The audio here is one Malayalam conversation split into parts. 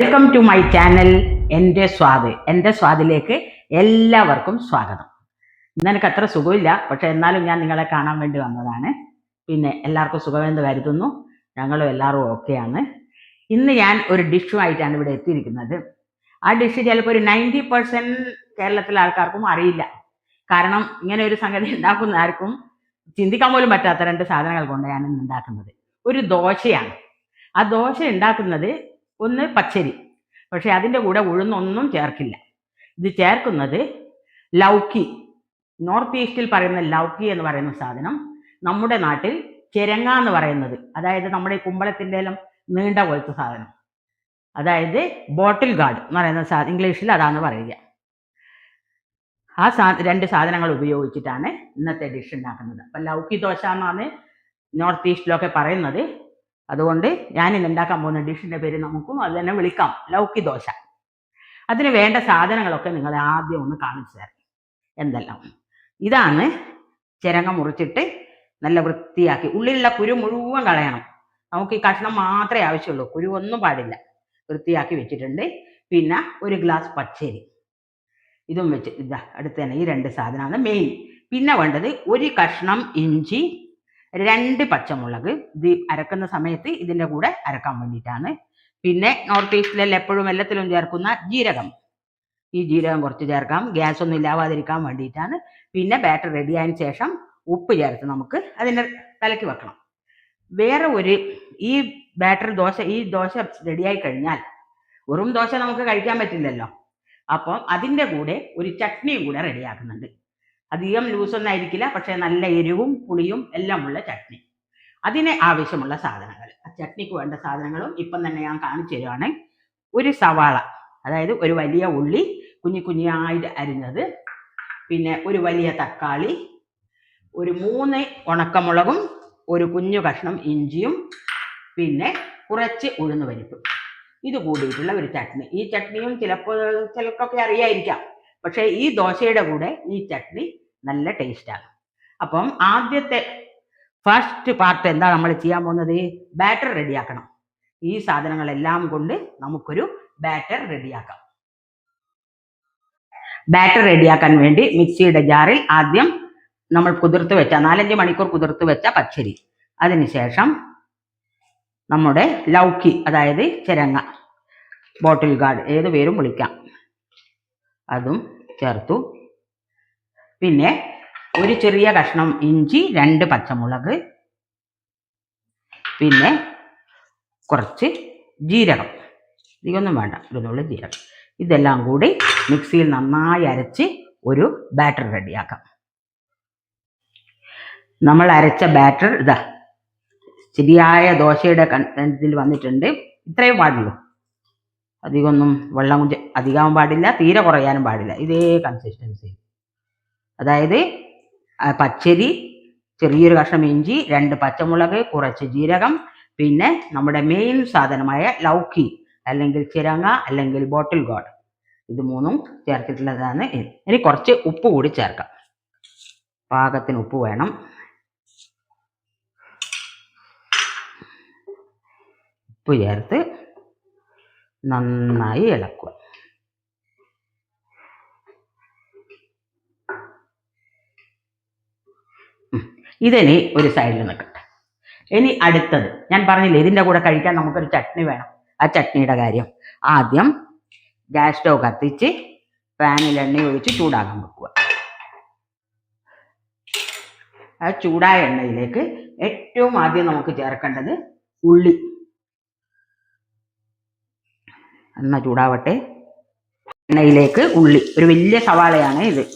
വെൽക്കം ടു മൈ ചാനൽ എന്റെ സ്വാദ്. എന്റെ സ്വാദിലേക്ക് എല്ലാവർക്കും സ്വാഗതം. ഇന്ന് എനിക്ക് അത്ര സുഖമില്ല പക്ഷെ എന്നാലും ഞാൻ നിങ്ങളെ കാണാൻ വേണ്ടി വന്നതാണ്. പിന്നെ എല്ലാവർക്കും സുഖമെന്ന് കരുതുന്നു. ഞങ്ങളും എല്ലാവരും ഓക്കെയാണ് ഇന്ന് ഞാൻ ഒരു ഡിഷുമായിട്ടാണ് ഇവിടെ എത്തിയിരിക്കുന്നത്. ആ ഡിഷ് ചിലപ്പോൾ ഒരു നയന്റി പെർസെന്റ് കേരളത്തിലെ ആൾക്കാർക്കും അറിയില്ല. കാരണം ഇങ്ങനെ ഒരു സംഗതി ഉണ്ടാക്കുന്ന ആർക്കും ചിന്തിക്കാൻ പോലും പറ്റാത്ത രണ്ട് സാധനങ്ങൾ കൊണ്ട് ഞാൻ ഉണ്ടാക്കുന്നത്. ഒരു ദോശയാണ്. ആ ദോശ ഉണ്ടാക്കുന്നത് ഒന്ന് പച്ചരി. പക്ഷെ അതിന്റെ കൂടെ ഉഴുന്നൊന്നും ചേർക്കില്ല. ഇത് ചേർക്കുന്നത് ലൗക്കി നോർത്ത് ഈസ്റ്റിൽ പറയുന്ന ലൗക്കി എന്ന് പറയുന്ന സാധനം നമ്മുടെ നാട്ടിൽ ചിരങ്ങ എന്ന് പറയുന്നത്. അതായത് നമ്മുടെ ഈ കുമ്പളത്തിന്റെ എല്ലാം നീണ്ട പോലത്തെ സാധനം. അതായത് ബോട്ടിൽ ഗാർഡ് എന്ന് പറയുന്ന സാ ഇംഗ്ലീഷിൽ അതാണ് പറയുക. ആ സാ രണ്ട് സാധനങ്ങൾ ഉപയോഗിച്ചിട്ടാണ് ഇന്നത്തെ ഡിഷ് ഉണ്ടാക്കുന്നത്. അപ്പം ലൗക്കി ദോശ എന്നാണ് നോർത്ത് ഈസ്റ്റിലൊക്കെ പറയുന്നത്. അതുകൊണ്ട് ഞാൻ ഇന്ന് ഉണ്ടാക്കാൻ പോകുന്ന ഡിഷിന്റെ പേര് നമുക്കും അത് തന്നെ വിളിക്കാം. ലൗക്കി ദോശ. അതിന് വേണ്ട സാധനങ്ങളൊക്കെ നിങ്ങൾ ആദ്യം ഒന്ന് കാണിച്ചു തരാം. എന്തെല്ലാം? ഇതാണ് ചിരങ്ങ മുറിച്ചിട്ട് നല്ല വൃത്തിയാക്കി. ഉള്ളിലുള്ള കുരു മുഴുവൻ കളയണം. നമുക്ക് ഈ കഷ്ണം മാത്രമേ ആവശ്യമുള്ളൂ. കുരു ഒന്നും പാടില്ല. വൃത്തിയാക്കി വെച്ചിട്ടുണ്ട്. പിന്നെ ഒരു ഗ്ലാസ് പച്ചരി. ഇതും വെച്ച് ഇതാ അടുത്ത് തന്നെ ഈ രണ്ട് സാധനമാണ് മെയിൻ. പിന്നെ വേണ്ടത് ഒരു കഷ്ണം ഇഞ്ചി രണ്ട് പച്ചമുളക് ഇത് അരക്കുന്ന സമയത്ത് ഇതിന്റെ കൂടെ അരക്കാൻ വേണ്ടിയിട്ടാണ്. പിന്നെ നോർത്ത് ഈസ്റ്റിലെല്ലാം എപ്പോഴും എല്ലാത്തിലും ചേർക്കുന്ന ജീരകം. ഈ ജീരകം കുറച്ച് ചേർക്കാം. ഗ്യാസ് ഒന്നും ഇല്ലാവാതിരിക്കാൻ വേണ്ടിയിട്ടാണ്. പിന്നെ ബാറ്റർ റെഡി ആയതിനു ശേഷം ഉപ്പ് ചേർത്ത് നമുക്ക് അതിന്റെ കലക്കി വെക്കണം. വേറെ ഒരു ഈ ബാറ്റർ ദോശ ഈ ദോശ റെഡിയായി കഴിഞ്ഞാൽ വെറും ദോശ നമുക്ക് കഴിക്കാൻ പറ്റില്ലല്ലോ. അപ്പം അതിന്റെ കൂടെ ഒരു ചട്നിയും കൂടെ റെഡിയാക്കുന്നുണ്ട് അധികം ലൂസൊന്നും ആയിരിക്കില്ല. പക്ഷേ നല്ല എരിവും പുളിയും എല്ലാം ഉള്ള ചട്നി. അതിന് ആവശ്യമുള്ള സാധനങ്ങൾ. ആ ചട്നിക്ക് വേണ്ട സാധനങ്ങളും ഇപ്പം തന്നെ ഞാൻ കാണിച്ചു തരുവാണ്. ഒരു സവാള അതായത് ഒരു വലിയ ഉള്ളി കുഞ്ഞു കുഞ്ഞായിട്ട് അരിഞ്ഞത്. പിന്നെ ഒരു വലിയ തക്കാളി ഒരു മൂന്ന് ഉണക്കമുളകും ഒരു കുഞ്ഞു കഷ്ണം ഇഞ്ചിയും പിന്നെ കുറച്ച് ഉഴുന്ന് പരിപ്പ് ഇത് കൂടിയിട്ടുള്ള ഒരു ചട്നി. ഈ ചട്നിയും ചിലപ്പോൾ ചിലർക്കൊക്കെ അറിയായിരിക്കാം. പക്ഷേ ഈ ദോശയുടെ കൂടെ ഈ ചട്നി നല്ല ടേസ്റ്റാണ് അപ്പം ആദ്യത്തെ ഫസ്റ്റ് പാർട്ട് എന്താ നമ്മൾ ചെയ്യാൻ പോകുന്നത്? ബാറ്റർ റെഡിയാക്കണം ഈ സാധനങ്ങളെല്ലാം കൊണ്ട് നമുക്കൊരു ബാറ്റർ റെഡിയാക്കാം ബാറ്റർ റെഡിയാക്കാൻ വേണ്ടി മിക്സിയുടെ ജാറിൽ ആദ്യം നമ്മൾ കുതിർത്ത് വെച്ച നാലഞ്ച് മണിക്കൂർ കുതിർത്ത് വെച്ച പച്ചരി. അതിനുശേഷം നമ്മുടെ ലൗക്കി അതായത് ചിരങ്ങ ബോട്ടിൽ ഗാർഡ് ഏത് പേരും വിളിക്കാം. അതും ചേർത്തു. പിന്നെ ഒരു ചെറിയ കഷ്ണം ഇഞ്ചി രണ്ട് പച്ചമുളക്. പിന്നെ കുറച്ച് ജീരകം. ഇതൊന്നും വേണ്ട ഇതൊന്നും ജീരകം. ഇതെല്ലാം കൂടി മിക്സിയിൽ നന്നായി അരച്ച് ഒരു ബാറ്റർ റെഡിയാക്കാം. നമ്മൾ അരച്ച ബാറ്റർ ഇതാ ശരിയായ ദോശയുടെ കണ്ടിൽ വന്നിട്ടുണ്ട്. ഇത്രയും പാടുള്ളൂ അധികമൊന്നും വെള്ളം കുഞ്ച അധികമാവാൻ പാടില്ല തീരെ കുറയാനും പാടില്ല. ഇതേ കൺസിസ്റ്റൻസി അതായത് പച്ചരി ചെറിയൊരു കഷ്ണം ഇഞ്ചി രണ്ട് പച്ചമുളക് കുറച്ച് ജീരകം പിന്നെ നമ്മുടെ മെയിൻ സാധനമായ ലൗക്കി അല്ലെങ്കിൽ ചിരങ്ങ അല്ലെങ്കിൽ ബോട്ടിൽ ഗോഡ് ഇത് മൂന്നും ചേർത്തിട്ടുള്ളതാണ്. ഇനി കുറച്ച് ഉപ്പ് കൂടി ചേർക്കാം. പാകത്തിന് ഉപ്പ് വേണം. ഉപ്പ് ചേർത്ത് നന്നായി ഇളക്കുക. ഇതിനി ഒരു സൈഡിൽ നിൽക്കട്ടെ ഇനി അടുത്തത്. ഞാൻ പറഞ്ഞില്ലേ ഇതിന്റെ കൂടെ കഴിക്കാൻ നമുക്കൊരു ചട്നി വേണം. ആ ചട്നിയുടെ കാര്യം. ആദ്യം ഗ്യാസ് സ്റ്റവ് കത്തിച്ച് പാനിൽ എണ്ണ ഒഴിച്ച് ചൂടാക്കാൻ വെക്കുക. ആ ചൂടായ എണ്ണയിലേക്ക് ഏറ്റവും ആദ്യം നമുക്ക് ചേർക്കേണ്ടത് ഉള്ളി. എണ്ണ ചൂടാവട്ടെ. എണ്ണയിലേക്ക് ഉള്ളി. ഒരു വലിയ സവാളയാണ് ഇത്.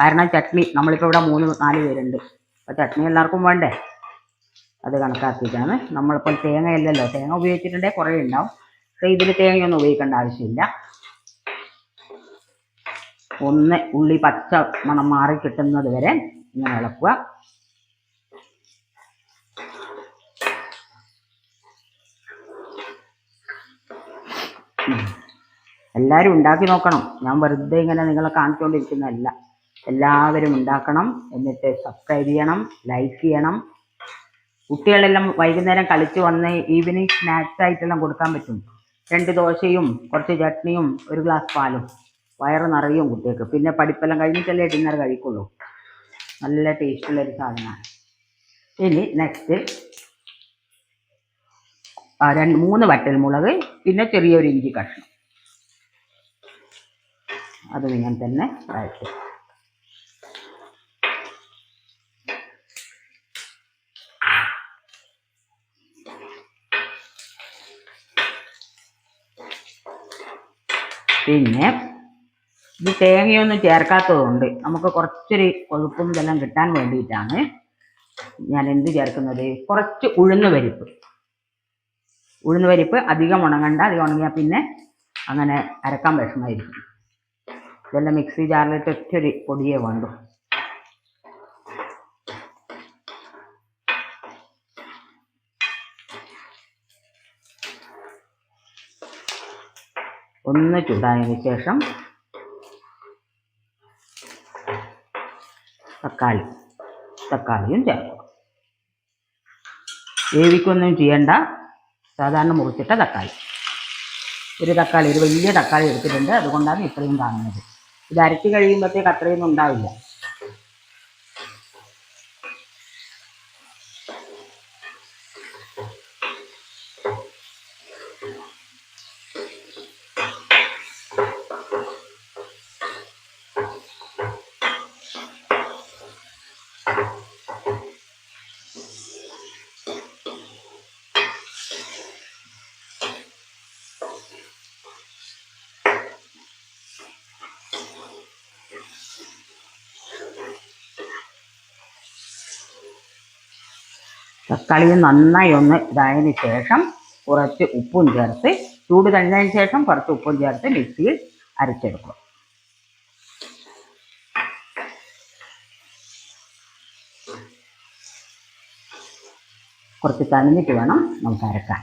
കാരണം ചട്നി നമ്മളിപ്പോൾ ഇവിടെ മൂന്ന് നാല് പേരുണ്ട്. അപ്പോൾ ചട്നി എല്ലാവർക്കും വേണ്ടേ? അത് കണക്കാക്കിയിട്ടാണ്. നമ്മളിപ്പോൾ തേങ്ങയല്ലല്ലോ. തേങ്ങ ഉപയോഗിച്ചിട്ടുണ്ടെങ്കിൽ കുറേ ഉണ്ടാവും. പക്ഷേ ഇതിൽ തേങ്ങയൊന്നും ഉപയോഗിക്കേണ്ട ആവശ്യമില്ല. ഒന്ന് ഉള്ളി പച്ച മണം മാറി കിട്ടുന്നത് വരെ ഇങ്ങനെ ഇളക്കുക. എല്ലാവരും ഉണ്ടാക്കി നോക്കണം. ഞാൻ വെറുതെ ഇങ്ങനെ നിങ്ങളെ കാണിച്ചുകൊണ്ടിരിക്കുന്നതല്ല എല്ലാവരും ഉണ്ടാക്കണം എന്നിട്ട് സബ്സ്ക്രൈബ് ചെയ്യണം ലൈക്ക് ചെയ്യണം. കുട്ടികളെല്ലാം വൈകുന്നേരം കളിച്ച് വന്ന് ഈവനിങ് സ്നാക്സ് ആയിട്ടെല്ലാം കൊടുക്കാൻ പറ്റും. രണ്ട് ദോശയും കുറച്ച് ചട്നിയും ഒരു ഗ്ലാസ് പാലും. വയറ് നിറയും കുട്ടികൾക്ക്. പിന്നെ പഠിപ്പെല്ലാം കഴിഞ്ഞിട്ടല്ലേ ഡിന്നർ കഴിക്കുള്ളൂ. നല്ല ടേസ്റ്റുള്ള ഒരു സാധനമാണ്. ഇനി നെക്സ്റ്റ് രണ്ട് മൂന്ന് വറ്റൽ മുളക് പിന്നെ ചെറിയൊരു ഇഞ്ചി കഷ്ണം. അത് ഇങ്ങനെ തന്നെ വഴറ്റും. പിന്നെ ഇത് തേങ്ങയൊന്നും ചേർക്കാത്തതുകൊണ്ട് നമുക്ക് കുറച്ചൊരു കൊഴുപ്പും ഇതെല്ലാം കിട്ടാൻ വേണ്ടിയിട്ടാണ് ഞാൻ എന്ത് ചേർക്കുന്നത്? കുറച്ച് ഉഴുന്ന് പരിപ്പ്. ഉഴുന്ന് പരിപ്പ് അധികം ഉണങ്ങണ്ട അധികം ഉണങ്ങിയാൽ പിന്നെ അങ്ങനെ അരക്കാൻ വിഷമമായിരിക്കും ഇതെല്ലാം മിക്സി ജാറിലിട്ട് ഒറ്റൊരു പൊടിയേ വേണ്ടു. ഒന്ന് ചൂടായതിന് ശേഷം തക്കാളി തക്കാളിയും ചേർക്കും വേവിക്കൊന്നും ചെയ്യണ്ട. സാധാരണ മുറിച്ചിട്ട തക്കാളി. ഒരു തക്കാളി ഒരു വലിയ തക്കാളി എടുത്തിട്ടുണ്ട്. അതുകൊണ്ടാണ് ഇത്രയും കാണുന്നത് ഇത് അരച്ച് കഴിയുമ്പോഴത്തേക്ക് അത്രയൊന്നും ഉണ്ടാവില്ല. തക്കാളി നന്നായി ഒന്ന് ഇതായതിന് ശേഷം കുറച്ച് ഉപ്പും ചേർത്ത് ചൂട് കഴിഞ്ഞതിന് ശേഷം കുറച്ച് ഉപ്പും ചേർത്ത് മിക്സിയിൽ അരച്ചെടുക്കും. കുറച്ച് തണിഞ്ഞിട്ട് വേണം നമുക്ക് അരക്കാൻ.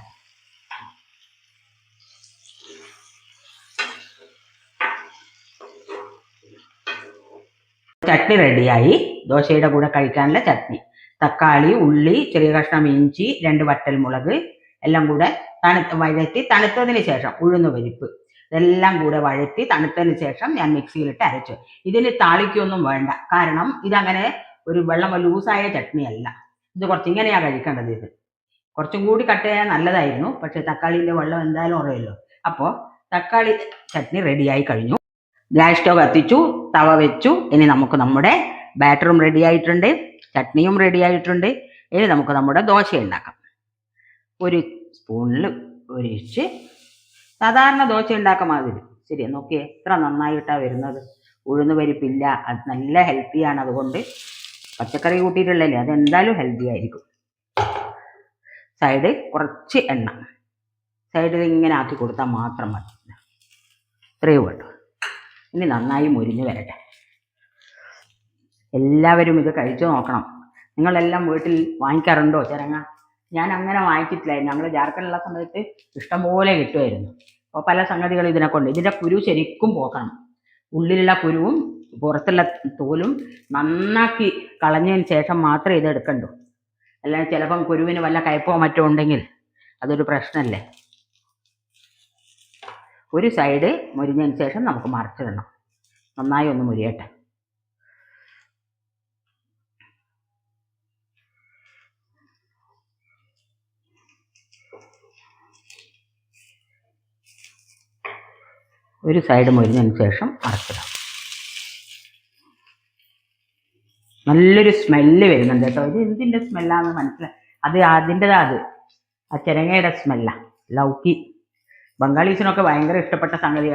ചട്നി റെഡിയായി ദോശയുടെ കൂടെ കഴിക്കാനുള്ള ചട്നി. തക്കാളി ഉള്ളി ചെറിയ കഷ്ണം ഇഞ്ചി രണ്ട് വറ്റൽമുളക് എല്ലാം കൂടെ തണുത്ത് വഴറ്റി തണുത്തതിന് ശേഷം ഉഴുന്ന് പരിപ്പ്. ഇതെല്ലാം കൂടെ വഴറ്റി തണുത്തതിന് ശേഷം ഞാൻ മിക്സിയിലിട്ട് അരച്ചു. ഇതിന് താളിക്കൊന്നും വേണ്ട. കാരണം ഇതങ്ങനെ ഒരു വെള്ളം ലൂസായ ചട്നി അല്ല. ഇത് കുറച്ച് ഇങ്ങനെയാണ് കഴിക്കേണ്ടത് ഇത്. കുറച്ചും കൂടി കട്ട് ചെയ്യാൻ നല്ലതായിരുന്നു. പക്ഷേ തക്കാളിന്റെ വെള്ളം എന്തായാലും ഉറയല്ലോ. അപ്പോൾ തക്കാളി ചട്നി റെഡിയായി കഴിഞ്ഞു. ഗ്യാസ് സ്റ്റവ് കത്തിച്ചു തവ വെച്ചു. ഇനി നമുക്ക് നമ്മുടെ ബാറ്ററും റെഡി ആയിട്ടുണ്ട്. ചട്നിയും റെഡി ആയിട്ടുണ്ട്. ഇനി നമുക്ക് നമ്മുടെ ദോശ ഉണ്ടാക്കാം. ഒരു സ്പൂണിൽ ഒരിച്ച് സാധാരണ ദോശ ഉണ്ടാക്കാൻ മാതിരി. ശരി നോക്കിയേ എത്ര നന്നായിട്ടാണ് വരുന്നത്. ഉഴുന്ന് പരിപ്പില്ല അത് നല്ല ഹെൽത്തിയാണ് അതുകൊണ്ട്. പച്ചക്കറി കൂട്ടിയിട്ടുള്ളല്ലേ അതെന്തായാലും ഹെൽത്തി ആയിരിക്കും. സൈഡ് കുറച്ച് എണ്ണ. സൈഡിൽ ഇങ്ങനെ ആക്കി കൊടുത്താൽ മാത്രം മതി. ഇത്രയും വേണ്ടു ഇനി നന്നായി മുരിഞ്ഞ് വരട്ടെ. എല്ലാവരും ഇത് കഴിച്ചു നോക്കണം. നിങ്ങളെല്ലാം വീട്ടിൽ വാങ്ങിക്കാറുണ്ടോ ചിരങ്ങ? ഞാൻ അങ്ങനെ വാങ്ങിച്ചിട്ടില്ലായിരുന്നു. ഞങ്ങൾ ജാർഖണ്ഡിലുള്ള സമയത്ത് ഇഷ്ടംപോലെ കിട്ടുമായിരുന്നു. അപ്പോൾ പല സംഗതികൾ ഇതിനെ കൊണ്ട് ഇതിന്റെ കുരു ശരിക്കും പോക്കണം. ഉള്ളിലുള്ള കുരുവും പുറത്തുള്ള തോലും നന്നാക്കി കളഞ്ഞതിന് ശേഷം മാത്രമേ ഇത് എടുക്കണ്ടൂ. അല്ലെങ്കിൽ ചിലപ്പം കുരുവിന് വല്ല കയ്പോ മറ്റോ ഉണ്ടെങ്കിൽ അതൊരു പ്രശ്നമല്ലേ? ഒരു സൈഡ് മുരിഞ്ഞതിന് ശേഷം നമുക്ക് മറിച്ചിടണം. നന്നായി ഒന്ന് മുരിയട്ടെ. ഒരു സൈഡ് മുരിഞ്ഞതിന് ശേഷം മറച്ചിടാം നല്ലൊരു സ്മെല്ല് വരുന്നുണ്ട് കേട്ടോ. ഇത് എന്തിന്റെ സ്മെല്ലാന്ന് മനസ്സിലായി അത് അതിന്റെതാ അത്. ആ ചിരങ്ങയുടെ സ്മെല്ല. ലൗക്കി. ബംഗാളീസിനൊക്കെ ഭയങ്കര ഇഷ്ടപ്പെട്ട സംഗതി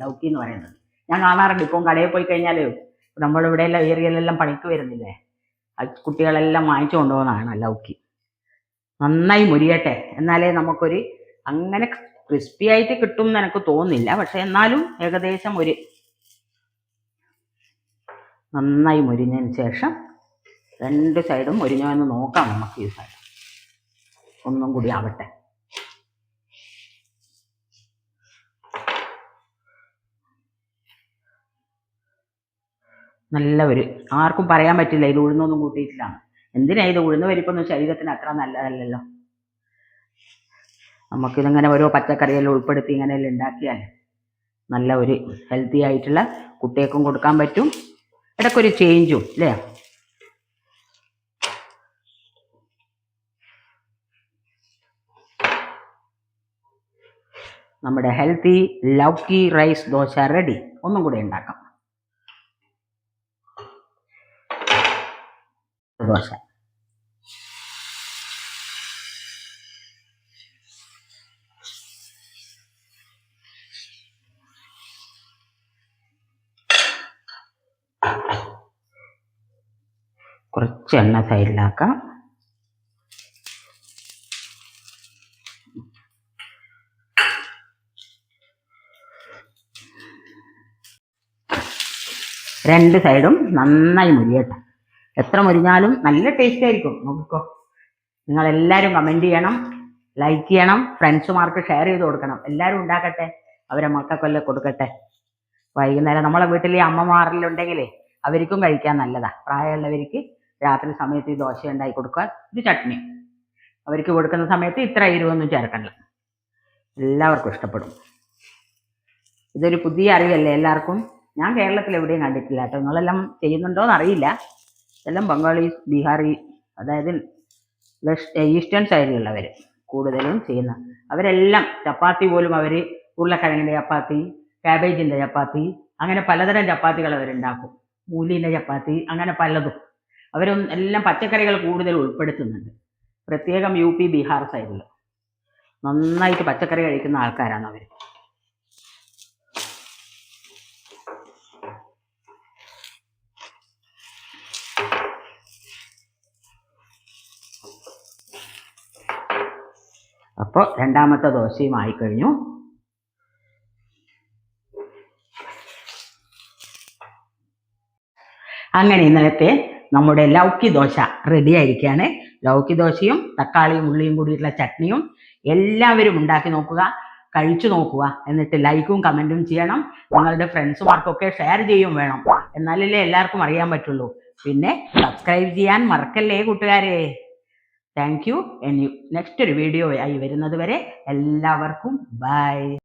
ലൗക്കി എന്ന് പറയുന്നത്. ഞാൻ കാണാറുണ്ട്. ഇപ്പം കടയിൽ പോയി കഴിഞ്ഞാൽ നമ്മളിവിടെ എല്ലാം ഏരിയയിലെല്ലാം പണിക്ക് വരുന്നില്ലേ? കുട്ടികളെല്ലാം വാങ്ങിച്ചു കൊണ്ടുപോകുന്നതാണ് ലൗക്കി. നന്നായി മുരിയട്ടെ. എന്നാലേ നമുക്കൊരു അങ്ങനെ ക്രിസ്പി ആയിട്ട് കിട്ടും എന്ന് എനിക്ക് തോന്നുന്നില്ല. പക്ഷെ എന്നാലും ഏകദേശം ഒരു നന്നായി മുരിഞ്ഞതിന് ശേഷം രണ്ട് സൈഡും മുരിഞ്ഞോ എന്ന് നോക്കാം നമുക്ക് ഈ സൈഡ്. ഒന്നും കൂടി ആവട്ടെ. നല്ല ഒരു ആർക്കും പറയാൻ പറ്റില്ല. ഇത് ഉഴുന്നൊന്നും കൂട്ടിയിട്ടില്ല. എന്തിനാ ഇത് ഉഴുന്ന് പരിപ്പൊന്നും ശരീരത്തിന് അത്ര നല്ലതല്ലല്ലോ? നമുക്കിതിങ്ങനെ ഓരോ പച്ചക്കറിയെല്ലാം ഉൾപ്പെടുത്തി ഇങ്ങനെയെല്ലാം ഉണ്ടാക്കിയാൽ നല്ല ഒരു ഹെൽത്തി ആയിട്ടുള്ള കുട്ടികൾക്കും കൊടുക്കാൻ പറ്റും. ഇടയ്ക്കൊരു ചേഞ്ചും അല്ലേ നമ്മുടെ healthy lauki rice dosa ready ഒന്നും കൂടെ ഉണ്ടാക്കാം. ദോശ. കുറച്ച് എണ്ണ സൈഡിലാക്കാം. രണ്ട് സൈഡും നന്നായി മുരിയട്ടെ എത്ര മുരിഞ്ഞാലും നല്ല ടേസ്റ്റ് ആയിരിക്കും. നോക്കിക്കോ. നിങ്ങൾ എല്ലാവരും കമന്റ് ചെയ്യണം ലൈക്ക് ചെയ്യണം ഫ്രണ്ട്സുമാർക്ക് ഷെയർ ചെയ്ത് കൊടുക്കണം. എല്ലാവരും ഉണ്ടാക്കട്ടെ അവരെ മക്കൾക്കൊല്ലം കൊടുക്കട്ടെ. വൈകുന്നേരം നമ്മളെ വീട്ടിൽ അമ്മമാരിലുണ്ടെങ്കിലേ അവർക്കും കഴിക്കാൻ നല്ലതാ. പ്രായമുള്ളവർക്ക് രാത്രി സമയത്ത് ഈ ദോശ ഉണ്ടാക്കി കൊടുക്കുക ഇത് ചട്നി. അവർക്ക് കൊടുക്കുന്ന സമയത്ത് ഇത്ര എരിവൊന്നും ചേർക്കണ്ട. എല്ലാവർക്കും ഇഷ്ടപ്പെടും. ഇതൊരു പുതിയ അറിവല്ലേ എല്ലാവർക്കും? ഞാൻ കേരളത്തിൽ എവിടെയും കണ്ടിട്ടില്ല കേട്ടോ. നിങ്ങളെല്ലാം ചെയ്യുന്നുണ്ടോയെന്ന് അറിയില്ല. എല്ലാം ബംഗാളി ബീഹാറി അതായത് ഈസ്റ്റേൺ സൈഡിലുള്ളവർ കൂടുതലും ചെയ്യുന്ന. അവരെല്ലാം ചപ്പാത്തി പോലും അവർ ഉരുളക്കിഴങ്ങിന്റെ ചപ്പാത്തി കാബേജിന്റെ ചപ്പാത്തി അങ്ങനെ പലതരം ചപ്പാത്തികൾ അവരുണ്ടാക്കും. മൂലിന്റെ ചപ്പാത്തി അങ്ങനെ പലതും. അവരും എല്ലാം പച്ചക്കറികൾ കൂടുതൽ ഉൾപ്പെടുത്തുന്നുണ്ട്. പ്രത്യേകം യു പി ബീഹാർ സൈഡിൽ നന്നായിട്ട് പച്ചക്കറി കഴിക്കുന്ന ആൾക്കാരാണ് അവർ അപ്പോൾ രണ്ടാമത്തെ ദോശയും ആയിക്കഴിഞ്ഞു. അങ്ങനെ ഇന്നലത്തെ നമ്മുടെ ലൗക്കി ദോശ റെഡി ആയിരിക്കുകയാണ്. ലൗക്കി ദോശയും തക്കാളിയും ഉള്ളിയും കൂടിയിട്ടുള്ള ചട്നിയും എല്ലാവരും ഉണ്ടാക്കി നോക്കുക കഴിച്ചു നോക്കുക. എന്നിട്ട് ലൈക്കും കമന്റും ചെയ്യണം. നിങ്ങളുടെ ഫ്രണ്ട്സുമാർക്കൊക്കെ ഷെയർ ചെയ്യും വേണം. എന്നാലല്ലേ എല്ലാവർക്കും അറിയാൻ പറ്റുള്ളൂ. പിന്നെ സബ്സ്ക്രൈബ് ചെയ്യാൻ മറക്കല്ലേ കൂട്ടുകാരെ? താങ്ക് യു നെക്സ്റ്റ് ഒരു വീഡിയോ ആയി വരുന്നത് വരെ എല്ലാവർക്കും ബൈ